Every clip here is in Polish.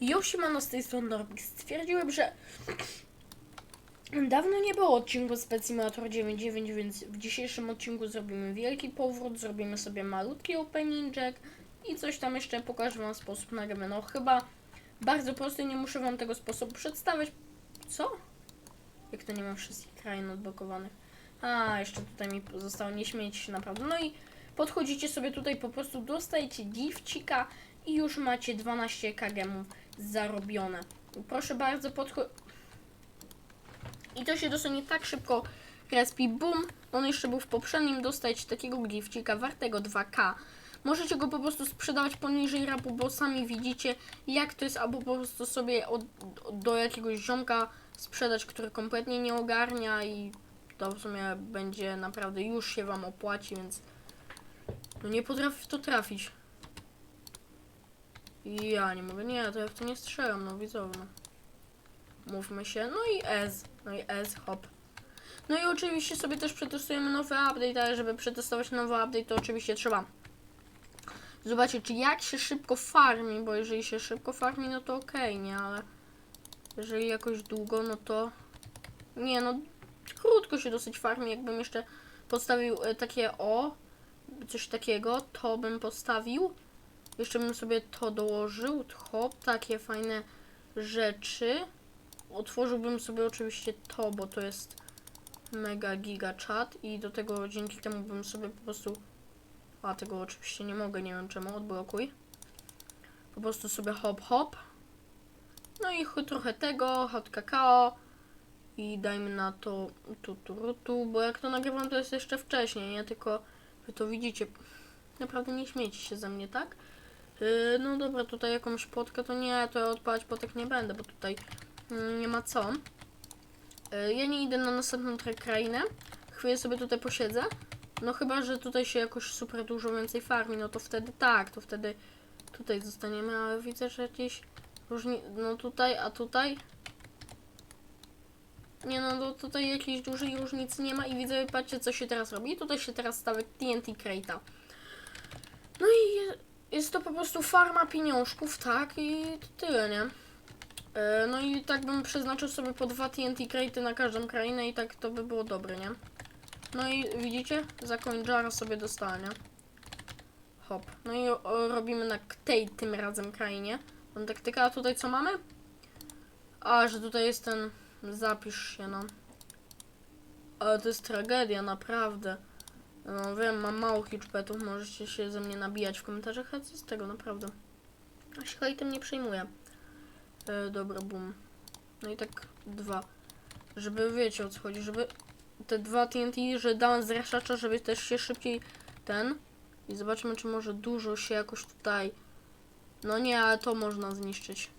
Yoshimano z tej strony Norbik. Stwierdziłem, że dawno nie było odcinku z Pet Simulator 9.9, więc w dzisiejszym odcinku zrobimy wielki powrót, zrobimy sobie malutki openingek i coś tam jeszcze pokażę wam sposób na. No chyba bardzo prosty, nie muszę wam tego sposobu przedstawiać. Co? Jak to nie mam wszystkich krain odblokowanych? A, jeszcze tutaj mi zostało nie śmieć się naprawdę. No i podchodzicie sobie tutaj, po prostu dostajecie gifcika i już macie 12 kagemów zarobione. Proszę bardzo, podcho... I to się dosłownie tak szybko respi, boom. On jeszcze był w poprzednim, dostać takiego gifcika wartego 2k. Możecie go po prostu sprzedawać poniżej rapu, bo sami widzicie jak to jest, albo po prostu sobie od, do jakiegoś ziomka sprzedać, który kompletnie nie ogarnia i to w sumie będzie naprawdę już się wam opłaci, więc no nie potrafię w to trafić. Ja nie mogę, nie, to ja w to nie strzelam, no widzowie. Mówmy się, no i S, no i S, hop. No i oczywiście sobie też przetestujemy nowy update, ale żeby przetestować nowy update, to oczywiście trzeba zobaczyć, czy jak się szybko farmi, bo jeżeli się szybko farmi, no to okej, nie, ale jeżeli jakoś długo, no to nie, no krótko się dosyć farmi, jakbym jeszcze postawił e, takie o, coś takiego, to bym postawił. Jeszcze bym sobie to dołożył, hop, takie fajne rzeczy. Otworzyłbym sobie oczywiście to, bo to jest mega giga chat i do tego dzięki temu bym sobie po prostu a tego oczywiście nie mogę, nie wiem czemu, odblokuj. Po prostu sobie hop hop. No i ch- trochę tego, hot kakao i dajmy na to tu, tu, tu, bo jak to nagrywam to jest jeszcze wcześniej, nie? Tylko wy to widzicie. Naprawdę nie śmiejcie się ze mnie, tak? Yy, no dobra, tutaj jakąś potkę, to nie, to ja odpalać potek nie będę, bo tutaj mm, nie ma co. Yy, ja nie idę na następną krainę. Chwilę sobie tutaj posiedzę. No chyba, że tutaj się jakoś super dużo więcej farmi, no to wtedy tak, to wtedy tutaj zostaniemy, ale widzę, że jakieś różni... No tutaj, a tutaj... Nie no, no tutaj jakiejś dużej różnicy nie ma i widzę, patrzcie co się teraz robi. Tutaj się teraz stawia TNT Crate'a. No i jest to po prostu farma pieniążków, tak? I to tyle, nie? E, No i tak bym przeznaczył sobie po dwa TNT Crate'y na każdą krainę i tak to by było dobre, nie? No i widzicie? Zakoń Jara sobie dostała, nie? Hop. No i o, robimy na tej tym razem krainie. Mam taktyka, a tutaj co mamy? A, że tutaj jest ten... Zapisz się, no. Ale to jest tragedia, naprawdę. No wiem, mam mało hitchpetów, możecie się ze mnie nabijać w komentarzach, a co z tego, naprawdę. A się hejtem nie przejmuję. E, dobra, bum. No i tak dwa. Żeby, wiecie o co chodzi, żeby te dwa TNT, że dałem z raszacza, żeby też się szybciej ten. I zobaczymy, czy może dużo się jakoś tutaj... No nie, ale to można zniszczyć.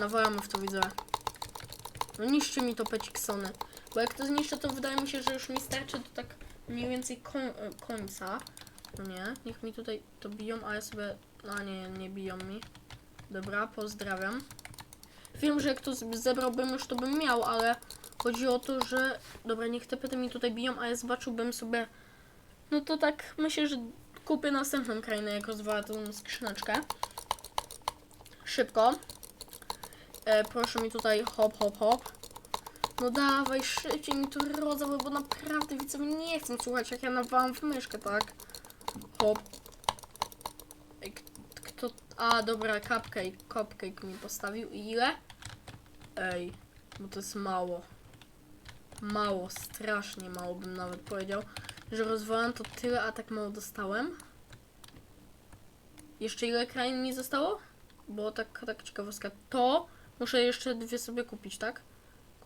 Nawalamy w to, widzę. No niszczy mi to Peciksony. Bo jak to zniszczę, to wydaje mi się, że już mi starczy do tak mniej więcej koń, e, końca. No nie, niech mi tutaj to biją, a ja sobie... A nie, nie biją mi. Dobra, pozdrawiam. Wiem, że jak to zebrałbym już, to bym miał, ale chodzi o to, że... Dobra, niech te pety mi tutaj biją, a ja zobaczyłbym sobie... No to tak, myślę, że kupię następną krainę, jak rozwalę tą skrzyneczkę. Szybko. E, proszę mi tutaj hop, hop, hop. No dawaj, szybciej mi to rodzaj, bo naprawdę widzowie nie chcę słuchać, jak ja nawalam w myszkę, tak? Hop. Ej, kto... A, dobra, cupcake, cupcake mi postawił. I ile? Ej, bo to jest mało. Mało, strasznie mało bym nawet powiedział. Że rozwalam to tyle, a tak mało dostałem. Jeszcze ile krain mi zostało? Bo tak, tak ciekawostka. To muszę jeszcze dwie sobie kupić, tak?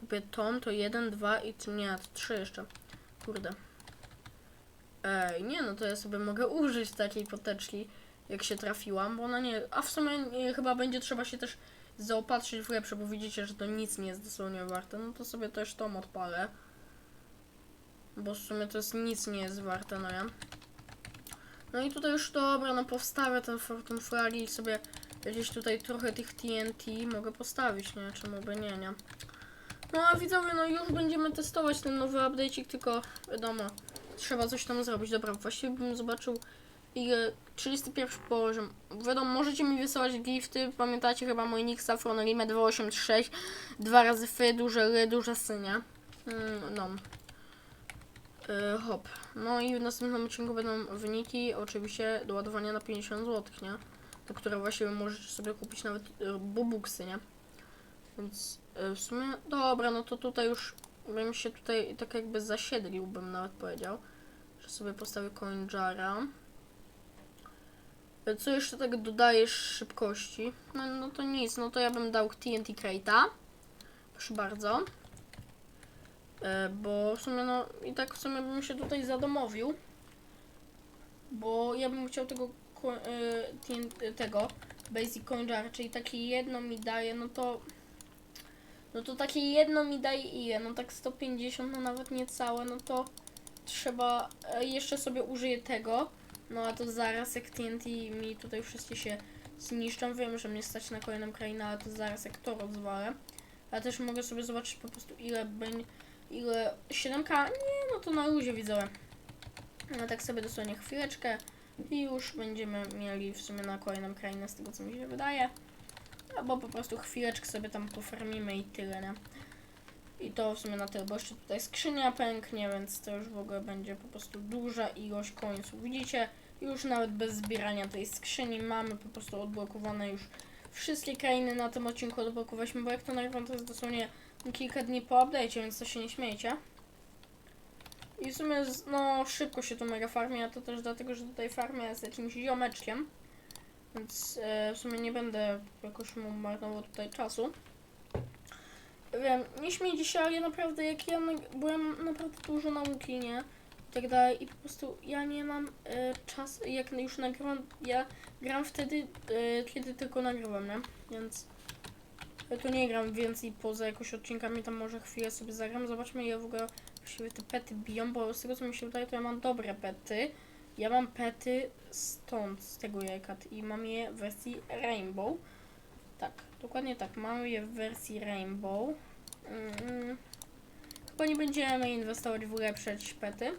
Kupię tą, to jeden, dwa i nie, trzy jeszcze. Kurde. Ej, nie no, to ja sobie mogę użyć takiej poteczki, jak się trafiłam, bo ona nie... A w sumie nie, chyba będzie trzeba się też zaopatrzyć w lepsze, bo widzicie, że to nic nie jest dosłownie warte. No to sobie też tą odpalę. Bo w sumie to jest nic nie jest warte, no ja. No i tutaj już dobra, no powstawię ten Fortune Flagi i sobie gdzieś tutaj trochę tych TNT mogę postawić, nie? Czemu by nie, nie? No a widzowie, no już będziemy testować ten nowy update'ik, tylko wiadomo, trzeba coś tam zrobić. Dobra, właściwie bym zobaczył I e, 31 poziom. Wiadomo, możecie mi wysyłać gifty. Pamiętacie chyba mój nick Safron Limit 286. Dwa razy fy, duże ry, duże synie. Mm, no. E, hop. No i w następnym odcinku będą wyniki, oczywiście do ładowania na 50 zł, nie? Do które właśnie możecie sobie kupić nawet e, bubuksy, nie? Więc e, w sumie, dobra, no to tutaj już bym się tutaj tak jakby zasiedlił, bym nawet powiedział. Że sobie postawię coin jara. E, Co jeszcze tak dodajesz szybkości? No, no to nic, no to ja bym dał TNT Crate'a. Proszę bardzo. E, bo w sumie no i tak w sumie bym się tutaj zadomowił. Bo ja bym chciał tego tego Basic Coin Jar, czyli takie jedno mi daje, no to no to takie jedno mi daje ile? No tak 150, no nawet nie całe, no to trzeba, e, jeszcze sobie użyję tego, no a to zaraz jak TNT mi tutaj wszystkie się zniszczą, wiem, że mnie stać na kolejną krainę, ale to zaraz jak to rozwalę. A też mogę sobie zobaczyć po prostu ile będzie, ile 7k, nie no to na luzie widzę. No tak sobie dosłownie chwileczkę i już będziemy mieli w sumie na kolejną krainę z tego co mi się wydaje. Albo po prostu chwileczkę sobie tam pofarmimy i tyle, nie? I to w sumie na tyle, bo jeszcze tutaj skrzynia pęknie, więc to już w ogóle będzie po prostu duża ilość końców. Widzicie, już nawet bez zbierania tej skrzyni mamy po prostu odblokowane już wszystkie krainy na tym odcinku odblokowaliśmy, bo jak to nagrywam to jest dosłownie kilka dni po update'cie, więc to się nie śmiejcie. I w sumie, no, szybko się to mega farmi, a to też dlatego, że tutaj farmia z jakimś ziomeczkiem. Więc e, w sumie nie będę jakoś mu marnował tutaj czasu. Wiem, nie śmiejcie się, ale ja naprawdę, jak ja nag- byłem naprawdę dużo nauki, nie? I tak dalej, i po prostu ja nie mam e, czas, jak już nagrywam, ja gram wtedy, e, kiedy tylko nagrywam, nie? Więc ja tu nie gram więcej poza jakoś odcinkami, tam może chwilę sobie zagram. Zobaczmy, ile w ogóle właściwie te pety biją, bo z tego co mi się wydaje, to ja mam dobre pety. Ja mam pety stąd, z tego jajka i mam je w wersji Rainbow. Tak, dokładnie tak, mam je w wersji Rainbow. Mm, chyba nie będziemy inwestować w jakieś pety.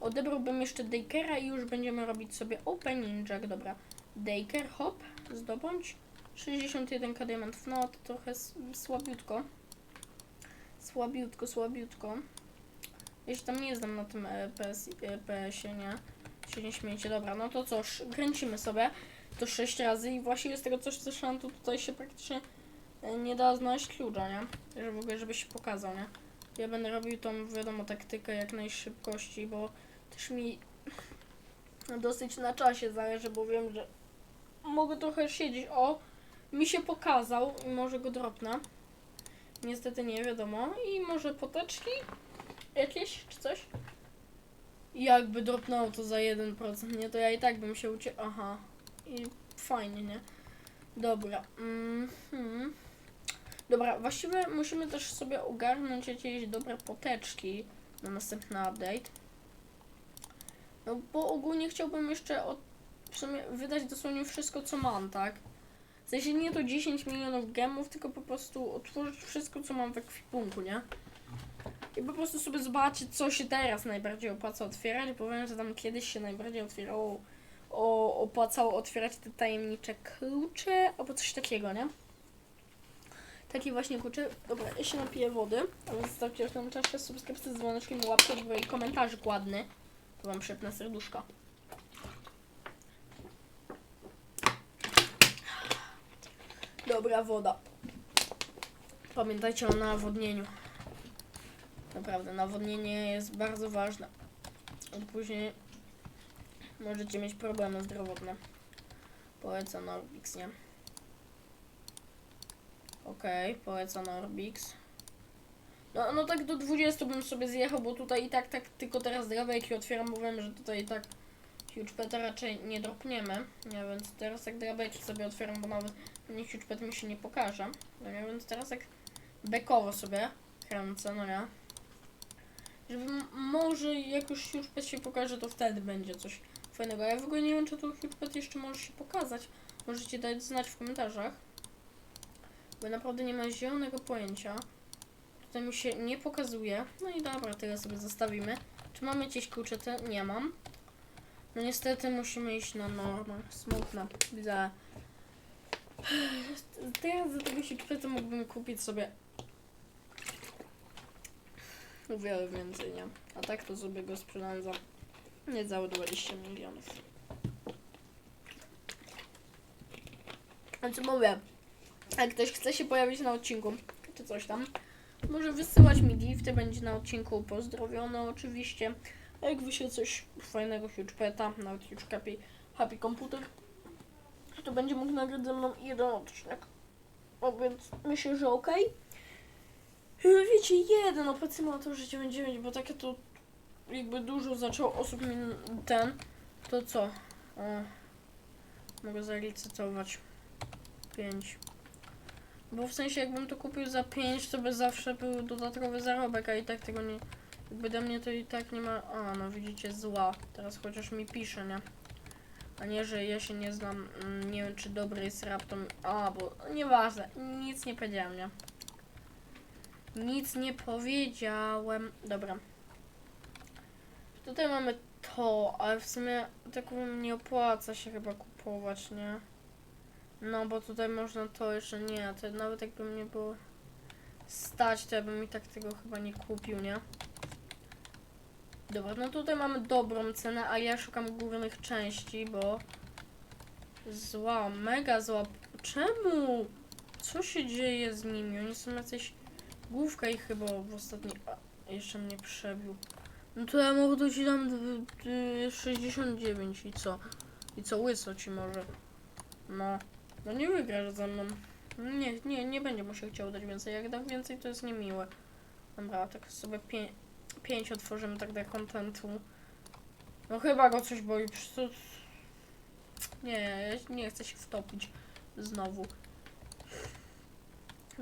Odebrałbym jeszcze Dakera i już będziemy robić sobie opening jack, dobra. Daker, hop, zdobądź. 61k diamentów, no to trochę słabiutko. Słabiutko, słabiutko. Się tam nie znam na tym e, PS, e, PS-ie, nie? Się nie śmiejcie, dobra, no to cóż, kręcimy sobie to 6 razy i właśnie z tego coś słyszałam, to tutaj się praktycznie e, nie da znaleźć klucza, nie? Że w ogóle, żeby się pokazał, nie? Ja będę robił tą, wiadomo, taktykę jak najszybkości, bo też mi dosyć na czasie zależy, bo wiem, że mogę trochę siedzieć. O, mi się pokazał i może go dropnę. Niestety nie wiadomo. I może poteczki jakieś czy coś? Jakby dropnęło to za 1%, nie? To ja i tak bym się ucie... Aha. I fajnie, nie? Dobra. Mhm. Dobra, właściwie musimy też sobie ogarnąć jakieś dobre poteczki na następny update. No bo ogólnie chciałbym jeszcze od, w sumie wydać dosłownie wszystko co mam, tak? W sensie nie to 10 milionów gemów, tylko po prostu otworzyć wszystko co mam w ekwipunku, nie? I po prostu sobie zobaczyć co się teraz najbardziej opłaca otwierać, bo wiem, że tam kiedyś się najbardziej otwierało o, opłacało otwierać te tajemnicze klucze albo coś takiego, nie? Takie właśnie klucze. Dobra, ja się napiję wody, a więc zostawcie w tym czasie subskrypcję z dzwoneczkiem, łapkę w i komentarzyk ładny. To wam przypnę serduszko. Dobra woda. Pamiętajcie o nawodnieniu. Naprawdę, nawodnienie jest bardzo ważne. Później możecie mieć problemy zdrowotne. Polecam Norbix, nie? Okej, polecam Norbix. No, no tak do 20 bym sobie zjechał, bo tutaj i tak, tak tylko teraz drabejki otwieram, bo wiem, że tutaj i tak huge peta raczej nie dropniemy. Nie, więc teraz jak drabejki sobie otwieram, bo nawet nie huge pet mi się nie pokaże. No nie, więc teraz jak bekowo sobie kręcę, no nie. Może jak już huge pet się pokaże, to wtedy będzie coś fajnego. Ja w ogóle nie wiem, czy to huge pet jeszcze może się pokazać. Możecie dać znać w komentarzach. Bo naprawdę nie mam zielonego pojęcia. Tutaj mi się nie pokazuje. No i dobra, tyle sobie zostawimy. Czy mamy jakieś klucze? Te nie mam. No niestety musimy iść na normę. Smutne. Widzę. Teraz do tego się mógłbym kupić sobie o wiele więcej, nie? A tak to sobie go sprzedam za niecałe 20 milionów. Więc mówię, jak ktoś chce się pojawić na odcinku, czy coś tam, może wysyłać mi gifty, będzie na odcinku pozdrowiony oczywiście. A jak wyśle coś fajnego, huge peta, nawet huge happy, komputer, to będzie mógł nagrać ze mną jeden odcinek. O, więc myślę, że okej. Wiecie, jeden to życie będzie mieć, bo takie to jakby dużo zaczęło osób mi ten, to co? O, mogę zalicytować. 5. Bo w sensie jakbym to kupił za 5, to by zawsze był dodatkowy zarobek, a i tak tego nie... Jakby do mnie to i tak nie ma... A, no widzicie, zła. Teraz chociaż mi pisze, nie? A nie, że ja się nie znam, mm, nie wiem czy dobry jest raptom. A, bo nieważne, nic nie powiedziałem, nie? Nic nie powiedziałem. Dobra. Tutaj mamy to, ale w sumie tak nie opłaca się chyba kupować, nie? No, bo tutaj można to jeszcze nie, to nawet jakby mnie było stać, to ja bym i tak tego chyba nie kupił, nie? Dobra, no tutaj mamy dobrą cenę, a ja szukam głównych części, bo zła, mega zła. Czemu? Co się dzieje z nimi? Oni są jacyś... Główka ich chyba w ostatniej... A, jeszcze mnie przebił. No to ja d- d- 69 i co? I co, łyso ci może? No. No nie wygrasz ze mną. Nie, nie, nie będzie mu się chciał dać więcej. Jak dam więcej, to jest niemiłe. Dobra, tak sobie pię pięć otworzymy tak dla kontentu. No chyba go coś boi. przecież to- Nie, nie chcę się wtopić znowu.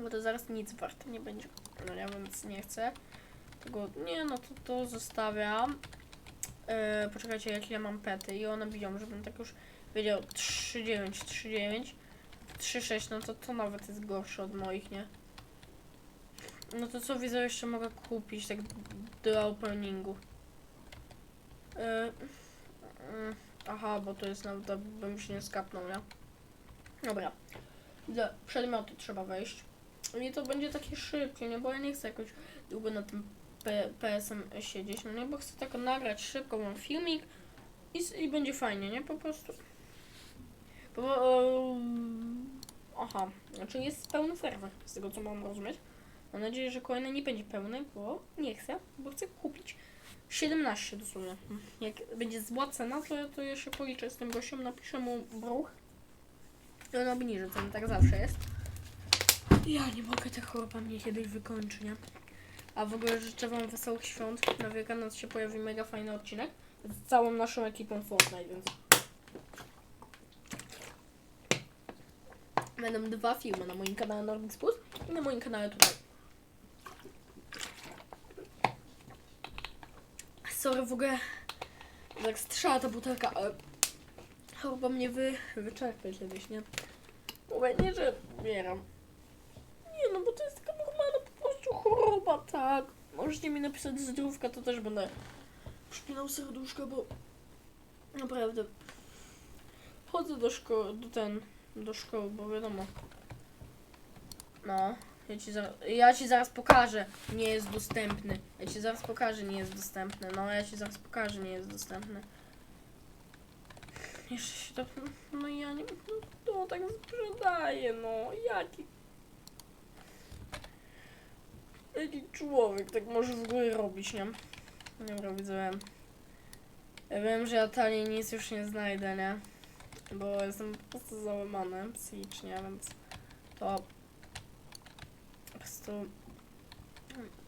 Bo to zaraz nic warte nie będzie. No ja więc nie chcę. Tego, nie no to to zostawiam. Yy, poczekajcie, jakie ja mam pety i one biją, żebym tak już wiedział 3,9, 3,9, 3,6, no to to nawet jest gorsze od moich, nie? No to co widzę jeszcze mogę kupić tak do openingu. Yy, yy, aha, bo to jest nawet, bym się nie skapnął, nie? Dobra. Widzę, przedmioty trzeba wejść. I to będzie takie szybkie, nie? Bo ja nie chcę jakoś długo na tym PSM siedzieć, no nie? Bo chcę tylko nagrać szybko, mam filmik i, i będzie fajnie, nie? Po prostu. Bo, em, aha, znaczy jest pełny serwer, z tego co mam rozumieć. Mam nadzieję, że kolejny nie będzie pełny, bo nie chcę, bo chcę kupić 17 dosłownie. Jak będzie zła cena, to, to ja policzę z tym gościem, napiszę mu bruch i on obniży cenę, tak zawsze jest. Ja nie mogę, ta choroba mnie kiedyś wykończy, nie? A w ogóle życzę Wam wesołych świąt. Na Wielkanoc się pojawi mega fajny odcinek z całą naszą ekipą Fortnite, więc... Będą dwa filmy na moim kanale Nordic Plus i na moim kanale tutaj. Sorry, w ogóle tak strzała ta butelka, ale choroba mnie wy, wyczerpie kiedyś, nie? Mówię, nie, że bieram. Nie, no bo to jest taka normalna po prostu choroba, tak. Możecie mi napisać zdrówka, to też będę przypinał serduszko, bo naprawdę chodzę do szkoły, do ten, do szkoły, bo wiadomo. No, ja ci, zaraz, ja ci zaraz pokażę, nie jest dostępny. Ja ci zaraz pokażę, nie jest dostępny. No, ja ci zaraz pokażę, nie jest dostępny. Jeszcze się to, no ja nie, no to tak sprzedaje, no, jaki Jaki człowiek tak może w ogóle robić, nie? Dobra, widzę. Ja wiem, że ja taniej nic już nie znajdę, nie? Bo jestem po prostu załamany psychicznie, więc to po prostu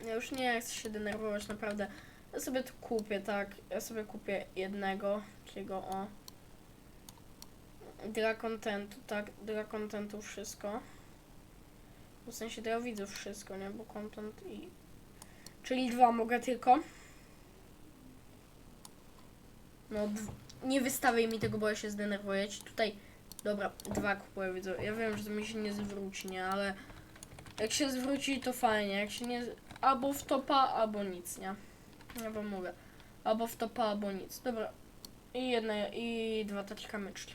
ja już nie chcę się denerwować, naprawdę. Ja sobie to kupię, tak? Ja sobie kupię jednego, czyli go o. Dla kontentu, tak? Dla kontentu wszystko. W sensie dla widzów wszystko, nie? Bo content i... Czyli dwa mogę tylko. No, nie wystawiaj mi tego, bo ja się zdenerwuję. Tutaj... Dobra, dwa kupuję, widzę. Ja wiem, że to mi się nie zwróci, nie? Ale... Jak się zwróci, to fajnie. Jak się nie... Albo w topa, albo nic, nie? Ja wam mówię. Albo w topa, albo nic. Dobra. I jedna, i dwa takie kamyczki.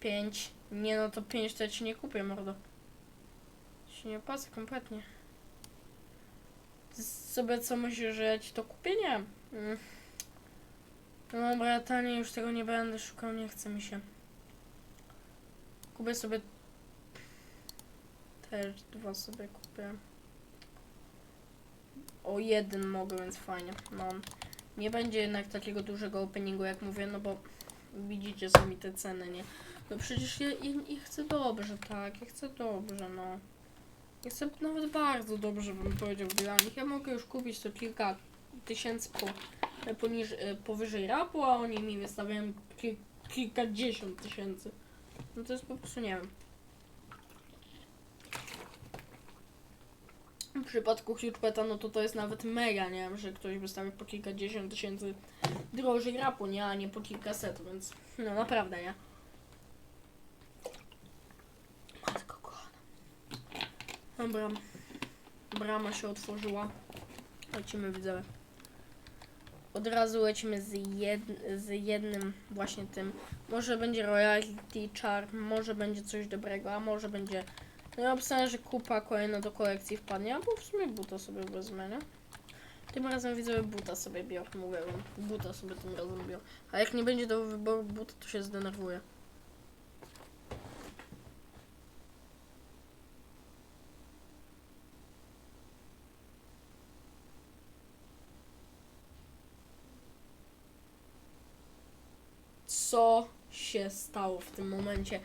Pięć. Nie no to pięć to ja ci nie kupię, mordo. Się nie opłaca kompletnie. Sobie co myślisz, że ja ci to kupię? Nie. Mm. No dobra, taniej już tego nie będę szukał, nie chce mi się. Kupię sobie... Też dwa sobie kupię. O jeden mogę, więc fajnie. No. Nie będzie jednak takiego dużego openingu, jak mówię, no bo widzicie sami te ceny, nie? No przecież ja, ja, ja chcę dobrze, tak, ja chcę dobrze, no. Chcę nawet bardzo dobrze, bym powiedział, dla nich. Ja mogę już kupić to kilka tysięcy po, poniż, e, powyżej rapu, a oni mi wystawiają kil, kilkadziesiąt tysięcy. No to jest po prostu, nie wiem. W przypadku Huge Peta, no to to jest nawet mega, nie wiem, że ktoś wystawia po kilkadziesiąt tysięcy drożej rapu, nie, a nie po kilkaset, więc no naprawdę, nie. Dobra. Brama się otworzyła. Lecimy, widzowie. Od razu lecimy z, jed, z jednym właśnie tym. Może będzie royalty charm, może będzie coś dobrego, a może będzie... No ja obstawiam, że kupa kolejna do kolekcji wpadnie, albo w sumie buta sobie wezmę, nie? Tym razem widzowie buta sobie biorę, mówię. Buta sobie tym razem biorę. A jak nie będzie do wyboru buta, to się zdenerwuję. Co się stało w tym momencie?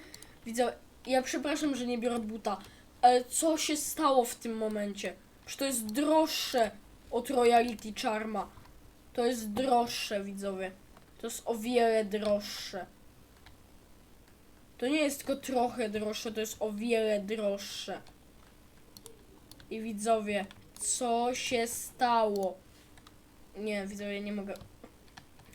Widzę, ja przepraszam, że nie biorę buta, ale co się stało w tym momencie? Że to jest droższe od Royalty Charma. To jest droższe, widzowie. To jest o wiele droższe. To nie jest tylko trochę droższe, to jest o wiele droższe. I widzowie, co się stało? Nie, widzowie, nie mogę.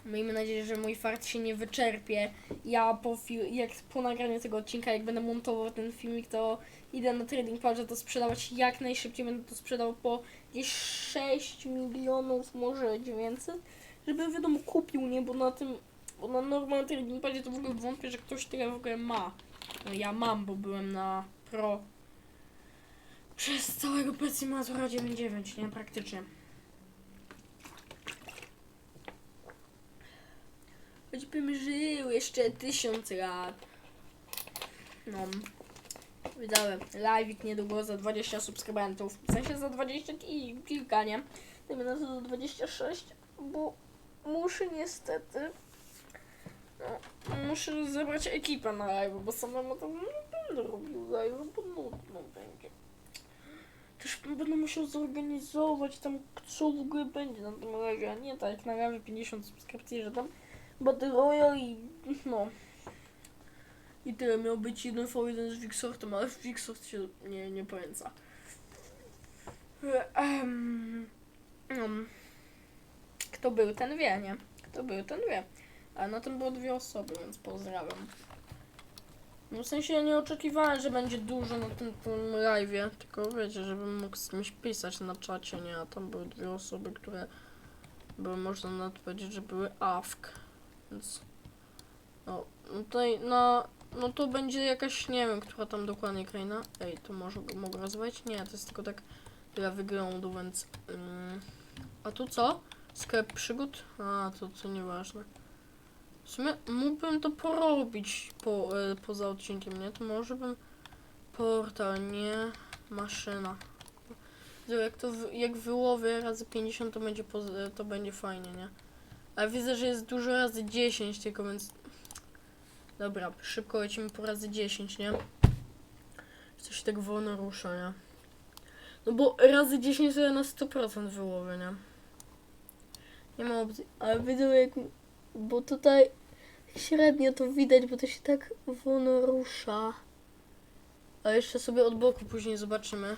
Miejmy nadzieję, że mój fart się nie wyczerpie. Ja po, jak po nagraniu tego odcinka, jak będę montował ten filmik, to idę na trading page to sprzedawać jak najszybciej. Będę to sprzedawał po gdzieś 6 milionów, może 900, żeby wiadomo kupił, nie? Bo na tym, bo na normalnym trading page to w ogóle wątpię, że ktoś tyle w ogóle ma. No ja mam, bo byłem na pro przez całego PC Simulatora 9.9, nie? Praktycznie. Choćbym żył jeszcze tysiąc lat. No. Wydałem live niedługo za 20 subskrybentów. W sensie za 20 i kilka, nie? Na to do 26, bo muszę niestety. No, muszę zebrać ekipę na live, bo samemu to nie będę robił live, bo nudno będzie. Też będę musiał zorganizować tam, co w ogóle będzie na tym live, a nie tak jak na live 50 subskrypcji, że tam Battle i no. I tyle miał być jeden v 1 z Wixortem, ale Wixort się nie, nie pojeńca. Um, um. Kto był, ten wie, nie? Kto był, ten wie. A na tym było dwie osoby, więc pozdrawiam. No w sensie nie oczekiwałem, że będzie dużo na tym, tym live'ie, tylko wiecie, żebym mógł z kimś pisać na czacie, nie? A tam były dwie osoby, które były, można nawet powiedzieć, że były AFK. Więc. No, no tutaj, no, no to będzie jakaś, nie wiem, która tam dokładnie kraina. Ej, to może mogę rozwijać? Nie, to jest tylko tak dla wyglądu, więc. Ym. A tu co? Sklep przygód? A, to, to nieważne. W sumie mógłbym to porobić po, e, poza odcinkiem, nie? To może bym. Portal, nie maszyna. Jak to jak wyłowię razy 50 to będzie poz- to będzie fajnie, nie? Ale widzę, że jest dużo razy 10 tylko, więc... Dobra, szybko lecimy po razy 10, nie? Coś tak wolno rusza, nie? No bo razy 10 to na 100% wyłowię, nie? Nie ma opcji, ale widzę jak... Bo tutaj średnio to widać, bo to się tak wolno rusza. A jeszcze sobie od boku później zobaczymy.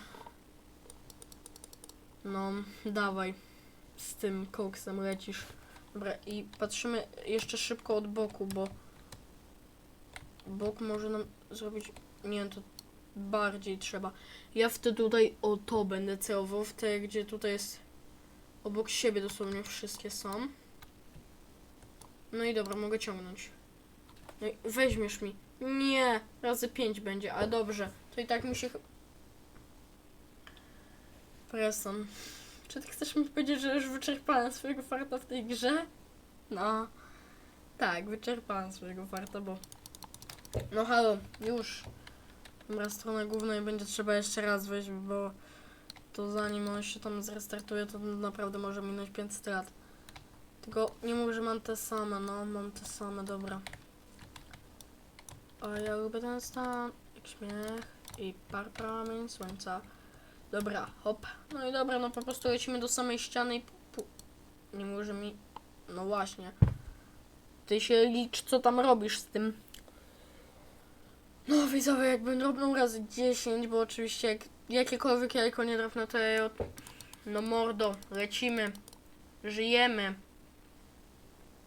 No, dawaj. Z tym koksem lecisz. Dobra, i patrzymy jeszcze szybko od boku, bo bok może nam zrobić. Nie to bardziej trzeba. Ja wtedy tutaj o to będę celował, w te, gdzie tutaj jest obok siebie dosłownie wszystkie są. No i dobra, mogę ciągnąć. No i weźmiesz mi. Nie, razy 5 będzie, ale dobrze. To i tak mi się... Preston. Czy ty chcesz mi powiedzieć, że już wyczerpałem swojego farta w tej grze? No. Tak, wyczerpałem swojego farta, bo... No halo, już. Dobra, strona główna i będzie trzeba jeszcze raz wejść, bo to zanim on się tam zrestartuje, to naprawdę może minąć 500 lat. Tylko nie mów, że mam te same, no mam te same, dobra. A ja lubię ten stan, śmiech i par promień słońca. Dobra, hop. No i dobra, no po prostu lecimy do samej ściany i... Nie może mi... No właśnie. Ty się licz, co tam robisz z tym. No widzowie, jakbym drobną razy 10, bo oczywiście jak jakiekolwiek jajko nie drobne, to ja od... No mordo, lecimy. Żyjemy.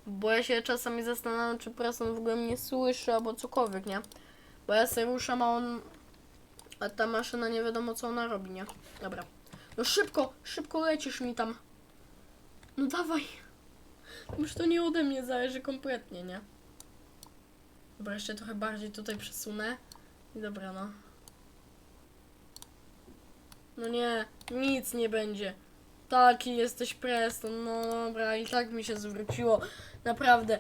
Bo ja się czasami zastanawiam, czy Preston w ogóle mnie słyszy, albo cokolwiek, nie? Bo ja sobie ruszam, a on... A ta maszyna nie wiadomo, co ona robi, nie? Dobra. No szybko, szybko lecisz mi tam. No dawaj. Już to nie ode mnie zależy kompletnie, nie? Dobra, jeszcze trochę bardziej tutaj przesunę. I dobra, no. No nie, nic nie będzie. Taki jesteś Preston, no dobra, i tak mi się zwróciło. Naprawdę,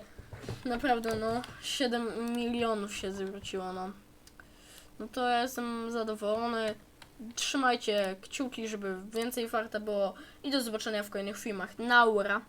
naprawdę, no. 7 milionów się zwróciło, no. No to ja jestem zadowolony. Trzymajcie kciuki, żeby więcej farta było. I do zobaczenia w kolejnych filmach. Naura!